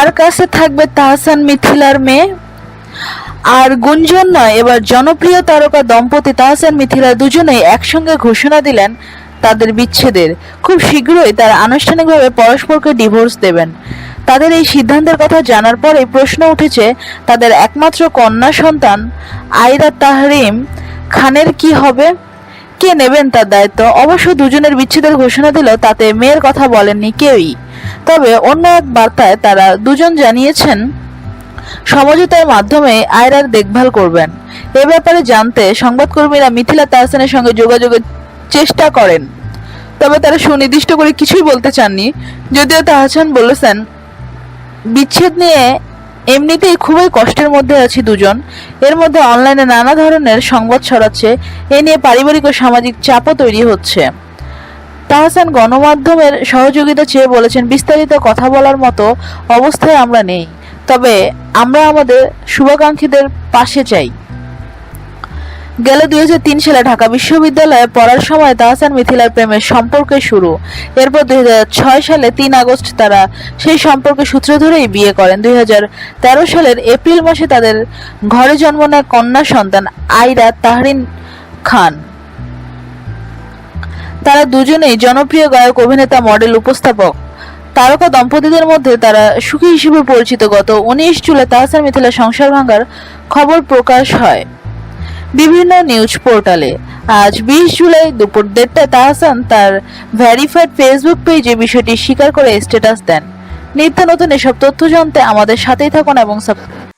কার কাছে থাকবে তাহসান মিথিলার মেয়ে আর গুঞ্জন নয়। এবার জনপ্রিয় তারকা দম্পতি তাহসান মিথিলা দুজনেই একসঙ্গে ঘোষণা দিলেন তাদের বিচ্ছেদের। খুব শীঘ্রই তারা আনুষ্ঠানিকভাবে পরস্পরকে ডিভোর্স দেবেন। তাদের এই সিদ্ধান্তের কথা জানার পরে প্রশ্ন উঠেছে, তাদের একমাত্র কন্যা সন্তান আইরা তাহরিম খানের কি হবে? কে নেবেন তার দায়িত্ব? অবশ্য দুজনের বিচ্ছেদের ঘোষণা দিল তাতে মেয়ের কথা বলেননি কেউই। তবে অন্য এক বার্তায় তারা দুজন জানিয়েছেন, সমঝোতার মাধ্যমে আয়রার দেখভাল করবেন। এ ব্যাপারে জানতে সংবাদকর্মীরা মিথিলা তাহসানের সঙ্গে যোগাযোগের চেষ্টা করেন। তবে তারা সুনির্দিষ্ট করে কিছুই বলতে চাননি। যদিও তাহসান বলেছেন, বিচ্ছেদ নিয়ে এমনিতেই খুবই কষ্টের মধ্যে আছি দুজন। এর মধ্যে অনলাইনে নানা ধরনের সংবাদ ছড়াচ্ছে। এ নিয়ে পারিবারিক ও সামাজিক চাপও তৈরি হচ্ছে। তাহসান গণমাধ্যমের সহযোগিতা চেয়ে বলেছেন, বিস্তারিত কথা বলার মতো অবস্থায় আমরা নেই। তবে আমরা আমাদের শুভাকাঙ্ক্ষীদের পাশে চাই। গেল দুই সালে ঢাকা বিশ্ববিদ্যালয়ে পড়ার সময় তাহসান মিথিলার প্রেমের সম্পর্কে শুরু। এরপর দুই হাজার ছয় সালে তিন আগস্ট তারা সেই সম্পর্কে সূত্র ধরেই বিয়ে করেন। দুই হাজার তেরো সালের এপ্রিল মাসে তাদের ঘরে জন্ম নেয় কন্যা সন্তান আইরা তাহরিন খান। তারা দুজনেই জনপ্রিয় গায়ক, অভিনেতা, মডেল, উপস্থাপক। তারকা দম্পতিদের মধ্যে তারা সুখী হিসেবে পরিচিত। গত উনিশ জুলাই তাহসান মিথিলা সংসার ভাঙার খবর প্রকাশ হয়। বিভিন্ন নিউজ পোর্টালে আজ বিশ জুলাই দুপুর দেড়টায় তাহসান তার ভ্যারিফাইড ফেসবুক পেজে বিষয়টি স্বীকার করে স্ট্যাটাস দেন। নিত্য নতুন এসব তথ্য জানতে আমাদের সাথেই থাকুন এবং সাব-